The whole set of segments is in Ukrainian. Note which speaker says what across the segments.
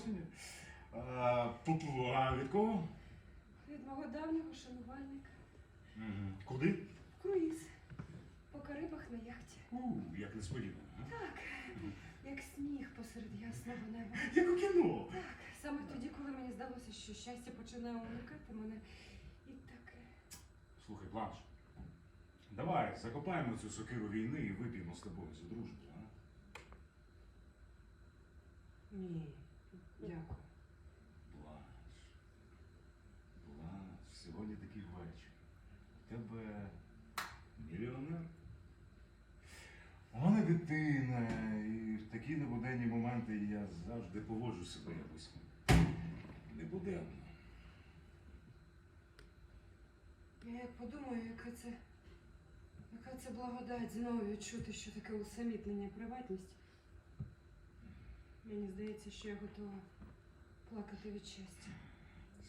Speaker 1: запрошення. А, від кого?
Speaker 2: Від мого давнього шанувальника.
Speaker 1: Куди?
Speaker 2: В круїз. По Карибах на яхті.
Speaker 1: У, як несподівано.
Speaker 2: Так, як сніг посеред ясного неба.
Speaker 1: Як у кіно.
Speaker 2: Так, саме тоді, коли мені здалося, що щастя починає уникати мене. І таке.
Speaker 1: Слухай, Бланш, давай закопаємо цю сокиру війни і вип'ємо з тобою за дружбу, а?
Speaker 2: Ні. Дякую.
Speaker 1: Бланш. Бланш, сьогодні такий вечір. У тебе мільйонер. Мене дитина, і в такі небуденні моменти я завжди поводжу себе якось небуденно.
Speaker 2: Я як подумаю, яка це. Яка це благодать знову відчути, що таке усамітнення приватність. Мені здається, що я готова плакати від щастя.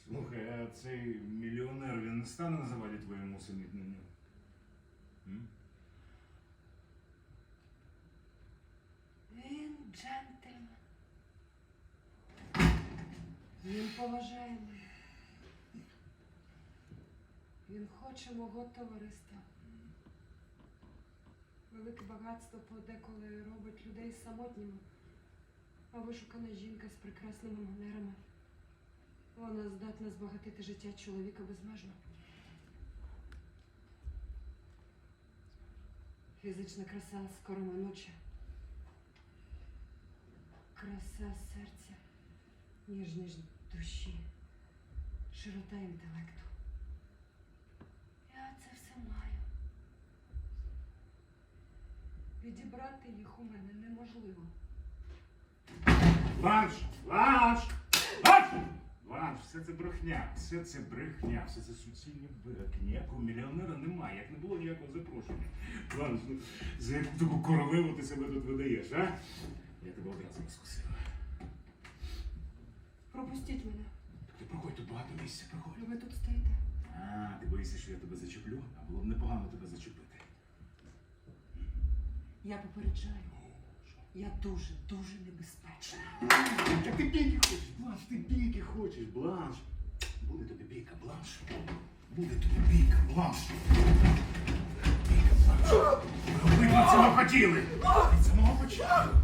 Speaker 1: Слухай, а цей мільйонер він не стане на заваді твоєму усамітненню? М?
Speaker 2: Він джентльмен. Він поважає мене. Він хоче мого товариства. Велике багатство подеколи робить людей самотніми, а вишукана жінка з прекрасними манерами. Вона здатна збагатити життя чоловіка безмежно. Фізична краса скоро минуча. Краса серця, ніжність душі, широта інтелекту. Я це все маю. Відібрати їх у мене неможливо.
Speaker 1: Бланш! Бланш! Бланш! Бланш, все це брехня, все це брехня, все це суцільні вирок. Ніякого мільйонера немає, як не було ніякого запрошення. Бланш, ну за яку таку королеву ти себе тут видаєш, а? Я тебе одразу розкусив.
Speaker 2: Пропустіть мене.
Speaker 1: Так ти проходь тут багато місця, проходь.
Speaker 2: Ви тут стоїте.
Speaker 1: А, ти боїшся, що я тебе зачеплю, а було б непогано тебе зачепити.
Speaker 2: Я попереджаю. Я дуже, дуже небезпечна.
Speaker 1: Так ти бійки хочеш, Бланш, ти бійки хочеш, Бланш. Буде тобі бійка, Бланш. Буде тобі бійка, Бланш. Бійка, Бланш. Обидва цього хотіли. Від самого початку.